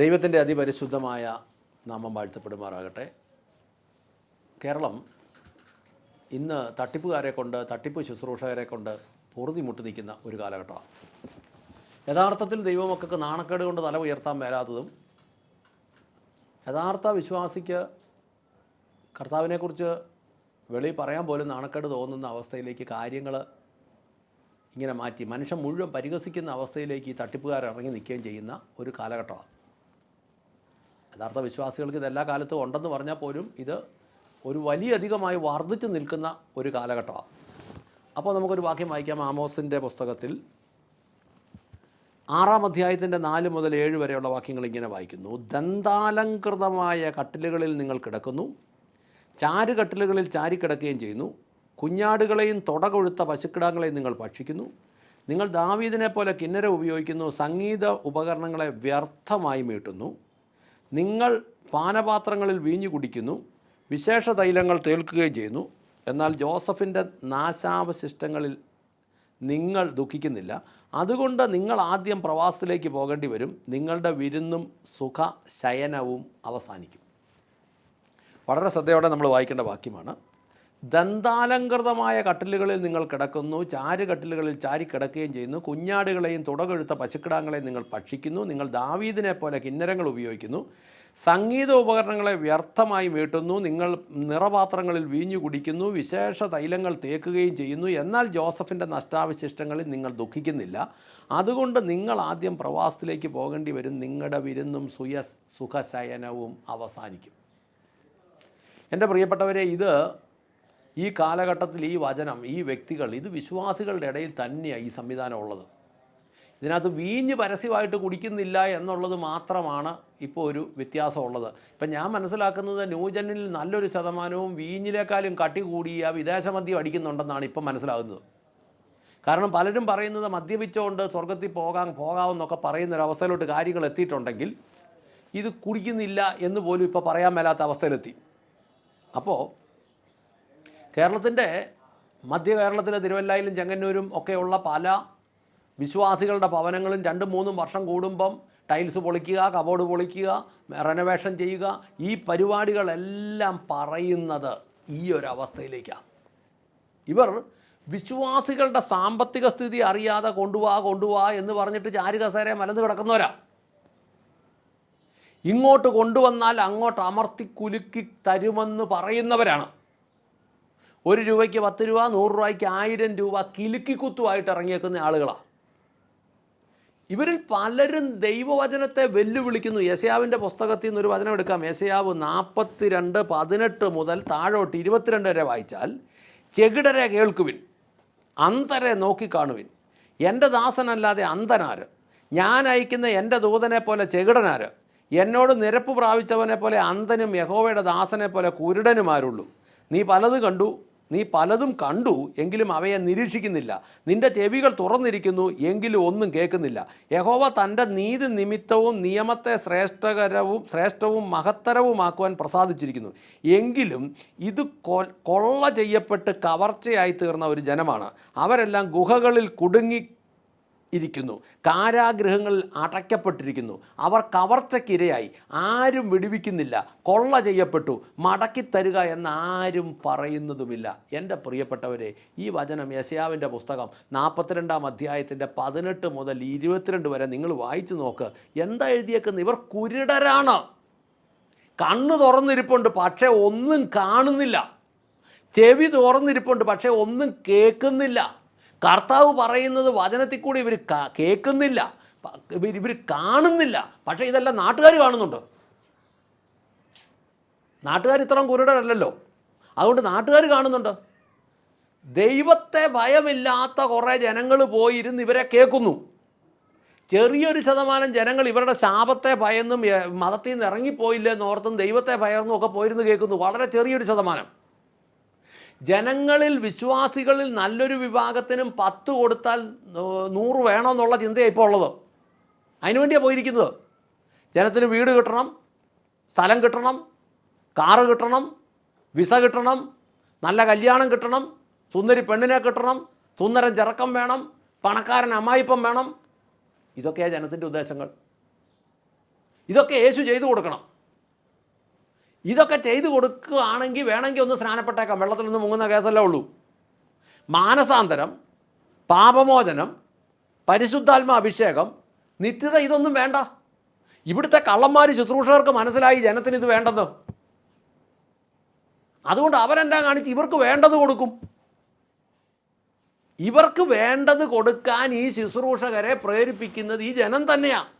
ദൈവത്തിന്റെ അതിപരിശുദ്ധമായ നാമം വാഴ്ത്തപ്പെടുമാറാകട്ടെ. കേരളം ഇന്ന് തട്ടിപ്പുകാരെ കൊണ്ട് തട്ടിപ്പ് ശുശ്രൂഷകരെ കൊണ്ട് പൊറുതി മുട്ടി നിൽക്കുന്ന ഒരു കാലഘട്ടമാണ്. യഥാർത്ഥത്തിൽ ദൈവമക്കൾക്ക് നാണക്കേട് കൊണ്ട് തല ഉയർത്താൻ മേലാത്തതും യഥാർത്ഥ വിശ്വാസിക്ക് കർത്താവിനെക്കുറിച്ച് വെളി പറയാൻ പോലും നാണക്കേട് തോന്നുന്ന അവസ്ഥയിലേക്ക് കാര്യങ്ങൾ ഇങ്ങനെ മാറ്റി മനുഷ്യൻ മുഴുവൻ പരിഹസിക്കുന്ന അവസ്ഥയിലേക്ക് ഈ തട്ടിപ്പുകാർ ഇറങ്ങി നിൽക്കുകയും ചെയ്യുന്ന ഒരു കാലഘട്ടമാണ്. യഥാർത്ഥ വിശ്വാസികൾക്ക് ഇത് എല്ലാ കാലത്തും ഉണ്ടെന്ന് പറഞ്ഞാൽ പോലും ഇത് ഒരു വലിയ അധികമായി വർദ്ധിച്ചു നിൽക്കുന്ന ഒരു കാലഘട്ടമാണ്. അപ്പോൾ നമുക്കൊരു വാക്യം വായിക്കാം ആമോസിന്റെ പുസ്തകത്തിൽ. ആറാം അധ്യായത്തിന്റെ നാല് മുതൽ ഏഴ് വരെയുള്ള വാക്യങ്ങൾ ഇങ്ങനെ വായിക്കുന്നു. ദന്താലങ്കൃതമായ കട്ടിലുകളിൽ നിങ്ങൾ കിടക്കുന്നു. ചാരുകട്ടിലുകളിൽ ചാരിക്കിടക്കുകയും ചെയ്യുന്നു. കുഞ്ഞാടുകളെയും തുടകൊഴുത്ത പശുക്കിടാങ്ങളെയും നിങ്ങൾ ഭക്ഷിക്കുന്നു. നിങ്ങൾ ദാവീദിനെ പോലെ കിന്നര ഉപയോഗിക്കുന്നു. സംഗീത ഉപകരണങ്ങളെ വ്യർത്ഥമായി മീട്ടുന്നു. നിങ്ങൾ പാനപാത്രങ്ങളിൽ വീഞ്ഞു കുടിക്കുന്നു വിശേഷ തൈലങ്ങൾ തേൽക്കുകയും ചെയ്യുന്നു എന്നാൽ ജോസഫിന്റെ നാശാവശിഷ്ടങ്ങളിൽ നിങ്ങൾ ദുഃഖിക്കുന്നില്ല. അതുകൊണ്ട് നിങ്ങൾ ആദ്യം പ്രവാസത്തിലേക്ക് പോകേണ്ടി വരും. നിങ്ങളുടെ വിരുന്നും സുഖ ശയനവും അവസാനിക്കും. വളരെ ശ്രദ്ധയോടെ നമ്മൾ വായിക്കേണ്ട വാക്യമാണ്. ദന്താലങ്കൃതമായ കട്ടിലുകളിൽ നിങ്ങൾ കിടക്കുന്നു ചാര് കട്ടിലുകളിൽ ചാരി കിടക്കുകയും ചെയ്യുന്നു കുഞ്ഞാടുകളെയും തുടകൊഴുത്ത പശുക്കിടാങ്ങളെയും നിങ്ങൾ ഭക്ഷിക്കുന്നു നിങ്ങൾ ദാവീദിനെ പോലെ കിന്നരങ്ങൾ ഉപയോഗിക്കുന്നു സംഗീത ഉപകരണങ്ങളെ വ്യർത്ഥമായി വീട്ടുന്നു നിങ്ങൾ നിറപാത്രങ്ങളിൽ വീഞ്ഞു കുടിക്കുന്നു വിശേഷ തൈലങ്ങൾ തേക്കുകയും ചെയ്യുന്നു എന്നാൽ ജോസഫിന്റെ നഷ്ടാവശിഷ്ടങ്ങളിൽ നിങ്ങൾ ദുഃഖിക്കുന്നില്ല. അതുകൊണ്ട് നിങ്ങൾ ആദ്യം പ്രവാസത്തിലേക്ക് പോകേണ്ടി വരും നിങ്ങളുടെ വിരുന്നും സുയ സുഖശയനവും അവസാനിക്കും. എന്റെ പ്രിയപ്പെട്ടവരെ ഇത് ഈ കാലഘട്ടത്തിൽ ഈ വചനം ഈ വ്യക്തികൾ ഇത് വിശ്വാസികളുടെ ഇടയിൽ തന്നെയാണ് ഈ സംവിധാനം ഉള്ളത് ഇതിനകത്ത് വീഞ്ഞ് പരസ്യമായിട്ട് കുടിക്കുന്നില്ല എന്നുള്ളത് മാത്രമാണ് ഇപ്പോൾ ഒരു വ്യത്യാസമുള്ളത്. ഇപ്പം ഞാൻ മനസ്സിലാക്കുന്നത് ന്യൂജനിൽ നല്ലൊരു ശതമാനവും വീഞ്ഞിലേക്കാളും കട്ടി കൂടിയ വിദേശ മദ്യം അടിക്കുന്നുണ്ടെന്നാണ് ഇപ്പം മനസ്സിലാകുന്നത്. കാരണം പലരും പറയുന്നത് മദ്യപിച്ചുകൊണ്ട് സ്വർഗത്തിൽ പോകാൻ പോകാമെന്നൊക്കെ പറയുന്ന ഒരു കാര്യങ്ങൾ എത്തിയിട്ടുണ്ടെങ്കിൽ ഇത് കുടിക്കുന്നില്ല എന്ന് പോലും ഇപ്പോൾ പറയാൻ മേലാത്ത അവസ്ഥയിലെത്തി. അപ്പോൾ കേരളത്തിന്റെ മധ്യ കേരളത്തിലെ തിരുവല്ലായിലും ചെങ്ങന്നൂരും ഒക്കെയുള്ള പല വിശ്വാസികളുടെ ഭവനങ്ങളും രണ്ടും മൂന്നും വർഷം കൂടുമ്പം ടൈൽസ് പൊളിക്കുക കബോർഡ് പൊളിക്കുക റെനോവേഷൻ ചെയ്യുക ഈ പരിപാടികളെല്ലാം പറയുന്നത് ഈ ഒരു അവസ്ഥയിലേക്കാണ് ഇവർ വിശ്വാസികളുടെ സാമ്പത്തിക സ്ഥിതി അറിയാതെ കൊണ്ടുപോവാ കൊണ്ടുപോവാ എന്ന് പറഞ്ഞിട്ട് ചാരുകസേര മലന്ന് കിടക്കുന്നവരാ. ഇങ്ങോട്ട് കൊണ്ടുവന്നാൽ അങ്ങോട്ട് അമർത്തി കുലുക്കി തരുമെന്ന് പറയുന്നവരാണ്. ഒരു രൂപയ്ക്ക് പത്ത് രൂപ നൂറ് രൂപയ്ക്ക് ആയിരം രൂപ കിലുക്കിക്കുത്തുമായിട്ട് ഇറങ്ങിയേക്കുന്ന ആളുകളാണ് ഇവരിൽ പലരും ദൈവവചനത്തെ വെല്ലുവിളിക്കുന്നു. യശയാവിന്റെ പുസ്തകത്തിൽ നിന്ന് ഒരു വചനം എടുക്കാം. യശയാവ് നാൽപ്പത്തി രണ്ട് പതിനെട്ട് മുതൽ താഴോട്ട് ഇരുപത്തിരണ്ട് വരെ വായിച്ചാൽ ചെകിടരെ കേൾക്കുവിൻ അന്തരെ നോക്കിക്കാണുവിൻ. എന്റെ ദാസനല്ലാതെ അന്തനാര് ഞാൻ അയക്കുന്ന എന്റെ ദൂതനെ പോലെ ചെകിടനാര്? എന്നോട് നിരപ്പ് പ്രാപിച്ചവനെ പോലെ അന്തനും യഹോവയുടെ ദാസനെ പോലെ കുരുടനുമാരുള്ളൂ. നീ പലത് കണ്ടു. നീ പലതും കണ്ടു എങ്കിലും അവയെ നിരീക്ഷിക്കുന്നില്ല. നിന്റെ ചെവികൾ തുറന്നിരിക്കുന്നു എങ്കിലും ഒന്നും കേൾക്കുന്നില്ല. യഹോവ തന്റെ നീതി നിമിത്തവും നിയമത്തെ ശ്രേഷ്ഠകരവും ശ്രേഷ്ഠവും മഹത്തരവുമാക്കുവാൻ പ്രസാദിച്ചിരിക്കുന്നു. എങ്കിലും ഇത് കൊള്ള ചെയ്യപ്പെട്ട് കവർച്ചയായി തീർന്ന ഒരു ജനമാണ്. അവരെല്ലാം ഗുഹകളിൽ കുടുങ്ങി ഇരിക്കുന്നു. കാരാഗ്രഹങ്ങളിൽ അടയ്ക്കപ്പെട്ടിരിക്കുന്നു. അവർ കവർച്ചക്കിരയായി ആരും വിടുവിക്കുന്നില്ല. കൊള്ള ചെയ്യപ്പെട്ടു. മടക്കിത്തരുക എന്ന് ആരും പറയുന്നതുമില്ല. എന്റെ പ്രിയപ്പെട്ടവരെ ഈ വചനം യശയാവിന്റെ പുസ്തകം നാൽപ്പത്തിരണ്ടാം അധ്യായത്തിന്റെ പതിനെട്ട് മുതൽ ഇരുപത്തിരണ്ട് വരെ നിങ്ങൾ വായിച്ചു നോക്ക്. എന്താ എഴുതിയേക്കുന്നത്? ഇവർ കുരുടരാണ്. കണ്ണ് തുറന്നിരിപ്പുണ്ട് പക്ഷേ ഒന്നും കാണുന്നില്ല. ചെവി തുറന്നിരിപ്പുണ്ട് പക്ഷേ ഒന്നും കേൾക്കുന്നില്ല. കർത്താവ് പറയുന്നത് വചനത്തിൽ കൂടി ഇവർ കേൾക്കുന്നില്ല. ഇവർ ഇവർ കാണുന്നില്ല. പക്ഷേ ഇതെല്ലാം നാട്ടുകാർ കാണുന്നുണ്ട്. നാട്ടുകാർ ഇത്രയും കുരുടരല്ലല്ലോ. അതുകൊണ്ട് നാട്ടുകാർ കാണുന്നുണ്ട്. ദൈവത്തെ ഭയമില്ലാത്ത കുറേ ജനങ്ങൾ പോയിരുന്ന് ഇവരെ കേൾക്കുന്നു. ചെറിയൊരു ശതമാനം ജനങ്ങൾ ഇവരുടെ ശാപത്തെ ഭയന്നും മതത്തിൽ നിന്ന് ഇറങ്ങിപ്പോയില്ലെന്നോർത്തും ദൈവത്തെ ഭയന്നും ഒക്കെ പോയിരുന്ന് കേൾക്കുന്നു. വളരെ ചെറിയൊരു ശതമാനം. ജനങ്ങളിൽ വിശ്വാസികളിൽ നല്ലൊരു വിഭാഗത്തിനും പത്ത് കൊടുത്താൽ നൂറ് വേണമെന്നുള്ള ചിന്തയാണ് ഇപ്പോൾ ഉള്ളത്. അതിനുവേണ്ടിയാണ് പോയിരിക്കുന്നത്. ജനത്തിന് വീട് കിട്ടണം സ്ഥലം കിട്ടണം കാറ് കിട്ടണം വിസ കിട്ടണം നല്ല കല്യാണം കിട്ടണം സുന്ദരി പെണ്ണിനെ കിട്ടണം സുന്ദരൻ ചെറുക്കം വേണം പണക്കാരൻ അമ്മായിപ്പം വേണം. ഇതൊക്കെയാണ് ജനത്തിന്റെ ഉദ്ദേശങ്ങൾ. ഇതൊക്കെ യേശു ചെയ്തു കൊടുക്കണം. ഇതൊക്കെ ചെയ്തു കൊടുക്കുകയാണെങ്കിൽ വേണമെങ്കിൽ ഒന്ന് സ്നാനപ്പെട്ടേക്കാം. വെള്ളത്തിൽ നിന്ന് മുങ്ങുന്ന കേസല്ലേ ഉള്ളൂ. മാനസാന്തരം പാപമോചനം പരിശുദ്ധാത്മ അഭിഷേകം നിത്യത ഇതൊന്നും വേണ്ട. ഇവിടുത്തെ കള്ളന്മാർ ശുശ്രൂഷകർക്ക് മനസ്സിലായി ജനത്തിന് ഇത് വേണ്ടെന്ന്. അതുകൊണ്ട് അവരെന്താ കാണിച്ച്? ഇവർക്ക് വേണ്ടത് കൊടുക്കും. ഇവർക്ക് വേണ്ടത് കൊടുക്കാൻ ഈ ശുശ്രൂഷകരെ പ്രേരിപ്പിക്കുന്നത് ഈ ജനം തന്നെയാണ്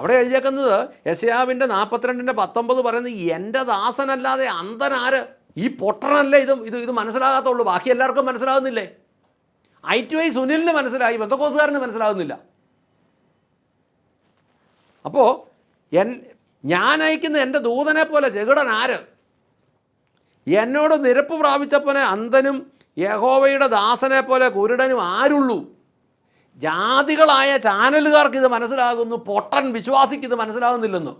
അവിടെ എഴുതിയേക്കുന്നത് യശയാവിന്റെ നാൽപ്പത്തിരണ്ടിന്റെ പത്തൊമ്പത് പറയുന്നത് എന്റെ ദാസനല്ലാതെ അന്തനാര് ഈ പൊട്ടനല്ലേ ഇത് ഇത് ഇത് മനസ്സിലാകാത്തുള്ളൂ. ബാക്കി എല്ലാവർക്കും മനസ്സിലാകുന്നില്ലേ? ഐ ടു ഐ സുനിലിന് മനസ്സിലായി ബന്ധക്കോസുകാരന് മനസ്സിലാകുന്നില്ല. അപ്പോൾ എൻ ഞാൻ അയക്കുന്ന എന്റെ ദൂതനെ പോലെ ചെകിടൻ ആര്? എന്നോട് നിരപ്പ് പ്രാപിച്ചപ്പനെ അന്തനും യഹോവയുടെ ദാസനെ പോലെ കുരുടനും ആരുള്ളൂ? ജാതികളായ ചാനലുകാർക്ക് ഇത് മനസ്സിലാകുന്നു പൊട്ടൻ വിശ്വാസിക്ക് ഇത് മനസ്സിലാകുന്നില്ലെന്ന്?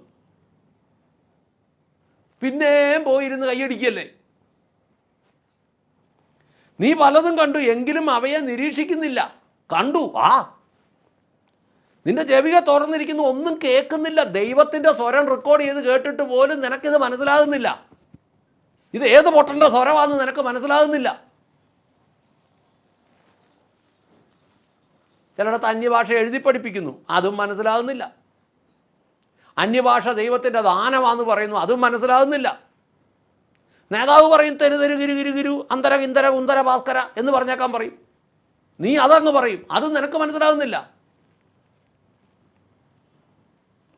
പിന്നെയും പോയിരുന്ന് കൈയടിക്കല്ലേ? നീ പലതും കണ്ടു എങ്കിലും അവയെ നിരീക്ഷിക്കുന്നില്ല. കണ്ടു ആ. നിന്റെ ചെവിക തുറന്നിരിക്കുന്നു ഒന്നും കേൾക്കുന്നില്ല. ദൈവത്തിന്റെ സ്വരം റെക്കോർഡ് ചെയ്ത് കേട്ടിട്ട് പോലും നിനക്കിത് മനസ്സിലാകുന്നില്ല. ഇത് ഏത് പൊട്ടന്റെ സ്വരമാണെന്ന് നിനക്ക് മനസ്സിലാകുന്നില്ല. ചിലയിടത്ത് അന്യഭാഷ എഴുതി പഠിപ്പിക്കുന്നു. അതും മനസ്സിലാകുന്നില്ല. അന്യഭാഷ ദൈവത്തിന്റെ ദാനമാണെന്ന് പറയുന്നു അതും മനസ്സിലാകുന്നില്ല. നേതാവ് പറയും തെരു തെരു ഗിരു ഗിരു ഗിരു അന്തര ഇന്തര ഉന്തര ഭാസ്കര എന്ന് പറഞ്ഞേക്കാൻ പറയും. നീ അതങ്ങ് പറയും. അത് നിനക്ക് മനസ്സിലാകുന്നില്ല.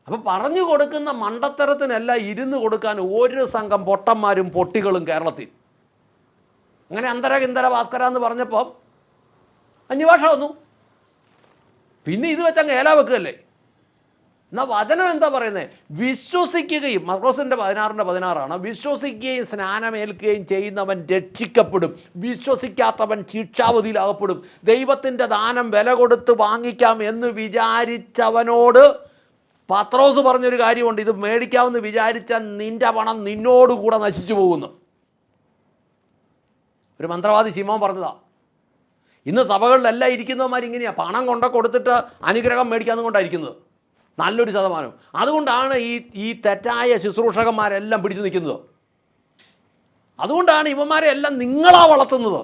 അപ്പം പറഞ്ഞു കൊടുക്കുന്ന മണ്ടത്തരത്തിനല്ല ഇരുന്ന് കൊടുക്കാൻ ഒരു സംഘം പൊട്ടന്മാരും പൊട്ടികളും കേരളത്തിൽ. അങ്ങനെ അന്തര കിന്തര ഭാസ്കര എന്ന് പറഞ്ഞപ്പം അന്യഭാഷ വന്നു. പിന്നെ ഇത് വെച്ചങ്ങ് ഏല വെക്കുകയല്ലേ? എന്നാൽ വചനം എന്താ പറയുന്നത് വിശ്വസിക്കുകയും മക്രോസിന്റെ പതിനാറിന്റെ പതിനാറാണ് വിശ്വസിക്കുകയും സ്നാനമേൽക്കുകയും ചെയ്യുന്നവൻ രക്ഷിക്കപ്പെടും. വിശ്വസിക്കാത്തവൻ ശിക്ഷാവധിയിലാകപ്പെടും ദൈവത്തിന്റെ ദാനം വില കൊടുത്ത് വാങ്ങിക്കാം എന്ന് വിചാരിച്ചവനോട് പത്രോസ് പറഞ്ഞൊരു കാര്യമുണ്ട്. ഇത് മേടിക്കാമെന്ന് വിചാരിച്ച നിന്റെ പണം നിന്നോടുകൂടെ നശിച്ചു പോകുന്നു. ഒരു മന്ത്രവാദി ശിമോൻ പറഞ്ഞതാ ഇന്ന് സഭകളിലെല്ലാം ഇരിക്കുന്നവന്മാർ ഇങ്ങനെയാണ് പണം കൊണ്ട കൊടുത്തിട്ട് അനുഗ്രഹം മേടിക്കാൻ കൊണ്ടായിരിക്കുന്നത്. നല്ലൊരു ശതമാനം. അതുകൊണ്ടാണ് ഈ ഈ തെറ്റായ ശുശ്രൂഷകന്മാരെല്ലാം പിടിച്ചു നിൽക്കുന്നത്. അതുകൊണ്ടാണ് ഇവന്മാരെ എല്ലാം നിങ്ങളാ വളർത്തുന്നത്.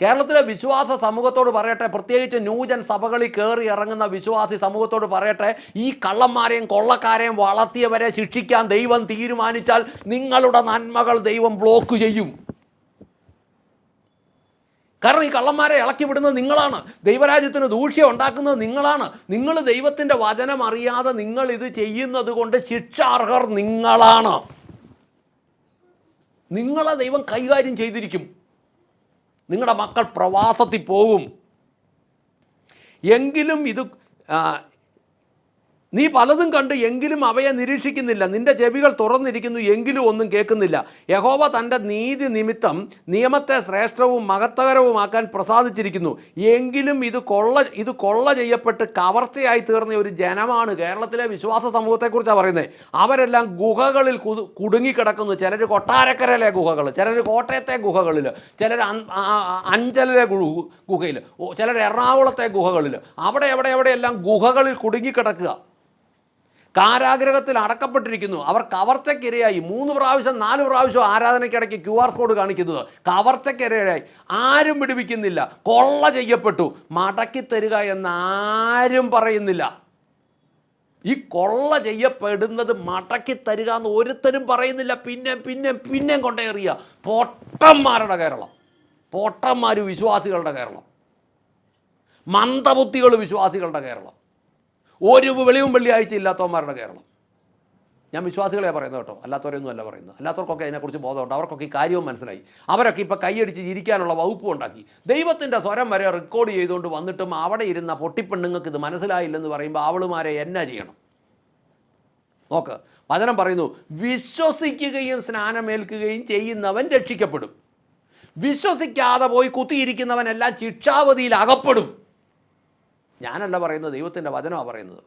കേരളത്തിലെ വിശ്വാസ സമൂഹത്തോട് പറയട്ടെ പ്രത്യേകിച്ച് ന്യൂജൻ സഭകളിൽ കയറി ഇറങ്ങുന്ന വിശ്വാസി സമൂഹത്തോട് പറയട്ടെ ഈ കള്ളന്മാരെയും കൊള്ളക്കാരെയും വളർത്തിയവരെ ശിക്ഷിക്കാൻ ദൈവം തീരുമാനിച്ചാൽ നിങ്ങളുടെ നന്മകൾ ദൈവം ബ്ലോക്ക് ചെയ്യും. കാരണം ഈ കള്ളന്മാരെ ഇളക്കി വിടുന്നത് നിങ്ങളാണ്. ദൈവരാജ്യത്തിന് ദൂഷ്യം ഉണ്ടാക്കുന്നത് നിങ്ങളാണ്. നിങ്ങൾ ദൈവത്തിന്റെ വചനം അറിയാതെ നിങ്ങൾ ഇത് ചെയ്യുന്നത് കൊണ്ട് ശിക്ഷാർഹർ നിങ്ങളാണ്. നിങ്ങളെ ദൈവം കൈകാര്യം ചെയ്തിരിക്കും. നിങ്ങളുടെ മക്കൾ പ്രവാസത്തിൽ പോകും. എങ്കിലും ഇത് നീ പലതും കണ്ട് എങ്കിലും അവയെ നിരീക്ഷിക്കുന്നില്ല. നിന്റെ ചെവികൾ തുറന്നിരിക്കുന്നു എങ്കിലും ഒന്നും കേൾക്കുന്നില്ല. യഹോവ തന്റെ നീതി നിമിത്തം നിയമത്തെ ശ്രേഷ്ഠവും മഹത്തകരവുമാക്കാൻ പ്രസാദിച്ചിരിക്കുന്നു. എങ്കിലും ഇത് കൊള്ള ഇത് കൊള്ള ചെയ്യപ്പെട്ട് കവർച്ചയായി തീർന്ന ഒരു ജനമാണ് കേരളത്തിലെ വിശ്വാസ സമൂഹത്തെക്കുറിച്ചാണ് പറയുന്നത്. അവരെല്ലാം ഗുഹകളിൽ കുടുങ്ങിക്കിടക്കുന്നു. ചിലർ കൊട്ടാരക്കരയിലെ ഗുഹകൾ ചിലർ കോട്ടയത്തെ ഗുഹകളിൽ ചിലർ അഞ്ചലിലെ ഗുഹയിൽ ചിലർ എറണാകുളത്തെ ഗുഹകളിൽ അവിടെ എവിടെ എവിടെയെല്ലാം ഗുഹകളിൽ കുടുങ്ങിക്കിടക്കുക. കാരാഗ്രഹത്തിൽ അടക്കപ്പെട്ടിരിക്കുന്നു. അവർ കവർച്ചക്കിരയായി മൂന്ന് പ്രാവശ്യം നാല് പ്രാവശ്യം ആരാധനയ്ക്കിടയ്ക്ക് ക്യു ആർ കോഡ് കാണിക്കുന്നത് കവർച്ചക്കിരയായി ആരും പിടിപ്പിക്കുന്നില്ല കൊള്ള ചെയ്യപ്പെട്ടു. മടക്കി തരിക എന്ന് ആരും പറയുന്നില്ല. ഈ കൊള്ള ചെയ്യപ്പെടുന്നത് മടക്കി തരിക എന്ന് ഒരുത്തരും പറയുന്നില്ല. പിന്നെ പിന്നെ പിന്നെ കൊണ്ടേറിയ. പൊട്ടന്മാരുടെ കേരളം. പൊട്ടന്മാർ വിശ്വാസികളുടെ കേരളം. മന്ദബുദ്ധികൾ വിശ്വാസികളുടെ കേരളം. ഒരു വെളിവും വെള്ളിയാഴ്ച ഇല്ലാത്തവന്മാരുടെ കേരളം. ഞാൻ വിശ്വാസികളെ പറയുന്നത് കേട്ടോ. അല്ലാത്തവരെയൊന്നും അല്ല പറയുന്നത്. അല്ലാത്തവർക്കൊക്കെ അതിനെക്കുറിച്ച് ബോധമുണ്ട്. അവർക്കൊക്കെ ഈ കാര്യവും മനസ്സിലായി. അവരൊക്കെ ഇപ്പോൾ കൈയടിച്ച് ഇരിക്കാനുള്ള വകുപ്പ് ഉണ്ടാക്കി. ദൈവത്തിന്റെ സ്വരം വരെ റെക്കോർഡ് ചെയ്തുകൊണ്ട് വന്നിട്ടും അവിടെ ഇരുന്ന പൊട്ടിപ്പെണ്ണുങ്ങൾക്ക് ഇത് മനസ്സിലായില്ലെന്ന് പറയുമ്പോൾ അവളുമാരെ എന്നാ ചെയ്യണം? നോക്ക് വചനം പറയുന്നു വിശ്വസിക്കുകയും സ്നാനമേൽക്കുകയും ചെയ്യുന്നവൻ രക്ഷിക്കപ്പെടും. വിശ്വസിക്കാതെ പോയി കുത്തിയിരിക്കുന്നവനെല്ലാം ശിക്ഷാവധിയിൽ അകപ്പെടും ഞാനല്ല പറയുന്നത് ദൈവത്തിന്റെ വചനമാണ് പറയുന്നത്.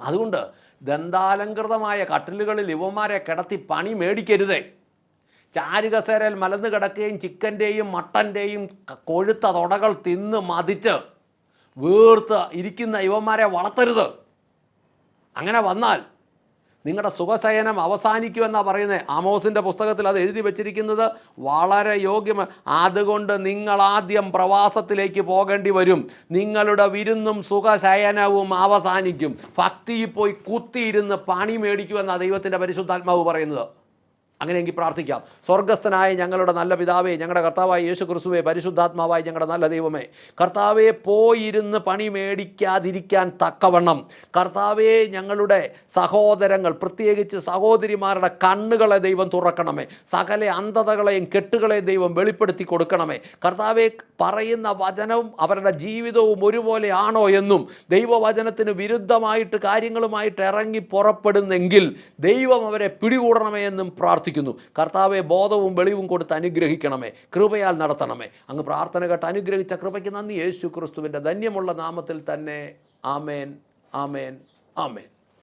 അതുകൊണ്ട് ദന്താലങ്കൃതമായ കട്ടിലുകളിൽ യുവന്മാരെ കിടത്തി പണി മേടിക്കരുതേ. ചാരുകസേരയിൽ മലന്ന് കിടക്കുകയും ചിക്കന്റെയും മട്ടന്റെയും കൊഴുത്ത തുടകൾ തിന്ന് മതിച്ച് വീർത്ത് ഇരിക്കുന്ന യുവന്മാരെ വളർത്തരുത്. അങ്ങനെ വന്നാൽ നിങ്ങളുടെ സുഖശയനം അവസാനിക്കുമെന്നാണ് പറയുന്നത്. ആമോസിന്റെ പുസ്തകത്തിൽ അത് എഴുതി വച്ചിരിക്കുന്നത് വളരെ യോഗ്യമാണ്. അതുകൊണ്ട് നിങ്ങൾ ആദ്യം പ്രവാസത്തിലേക്ക് പോകേണ്ടി വരും. നിങ്ങളുടെ വിരുന്നും സുഖശയനവും അവസാനിക്കും. ഭക്തിയിൽ പോയി കുത്തിയിരുന്ന് പണി മേടിക്കുമെന്നാണ് ദൈവത്തിന്റെ പരിശുദ്ധാത്മാവ് പറയുന്നത്. അങ്ങനെയെങ്കിൽ പ്രാർത്ഥിക്കാം. സ്വർഗസ്ഥനായ ഞങ്ങളുടെ നല്ല പിതാവേ ഞങ്ങളുടെ കർത്താവായ യേശു ക്രിസ്തുവേ പരിശുദ്ധാത്മാവായ ഞങ്ങളുടെ നല്ല ദൈവമേ കർത്താവെ പോയിരുന്ന് പണി മേടിക്കാതിരിക്കാൻ തക്കവണ്ണം. കർത്താവെ ഞങ്ങളുടെ സഹോദരങ്ങൾ പ്രത്യേകിച്ച് സഹോദരിമാരുടെ കണ്ണുകളെ ദൈവം തുറക്കണമേ. സകല അന്ധതകളെയും കെട്ടുകളെയും ദൈവം വെളിപ്പെടുത്തി കൊടുക്കണമേ. കർത്താവെ പറയുന്ന വചനവും അവരുടെ ജീവിതവും ഒരുപോലെ ആണോ എന്നും ദൈവവചനത്തിന് വിരുദ്ധമായിട്ട് കാര്യങ്ങളുമായിട്ട് ഇറങ്ങി പുറപ്പെടുന്നെങ്കിൽ ദൈവം അവരെ പിടികൂടണമേ എന്നും പ്രാർത്ഥിക്കുന്നു. കർത്താവെ ബോധവും വെളിവും കൊടുത്ത് അനുഗ്രഹിക്കണമേ. കൃപയാൽ നടത്തണമേ. അങ്ങ് പ്രാർത്ഥന കേട്ട് അനുഗ്രഹിച്ച കൃപയ്ക്ക് നന്ദി. യേശു ക്രിസ്തുവിന്റെ ധന്യമുള്ള നാമത്തിൽ തന്നെ ആമേൻ ആമേൻ ആമേൻ.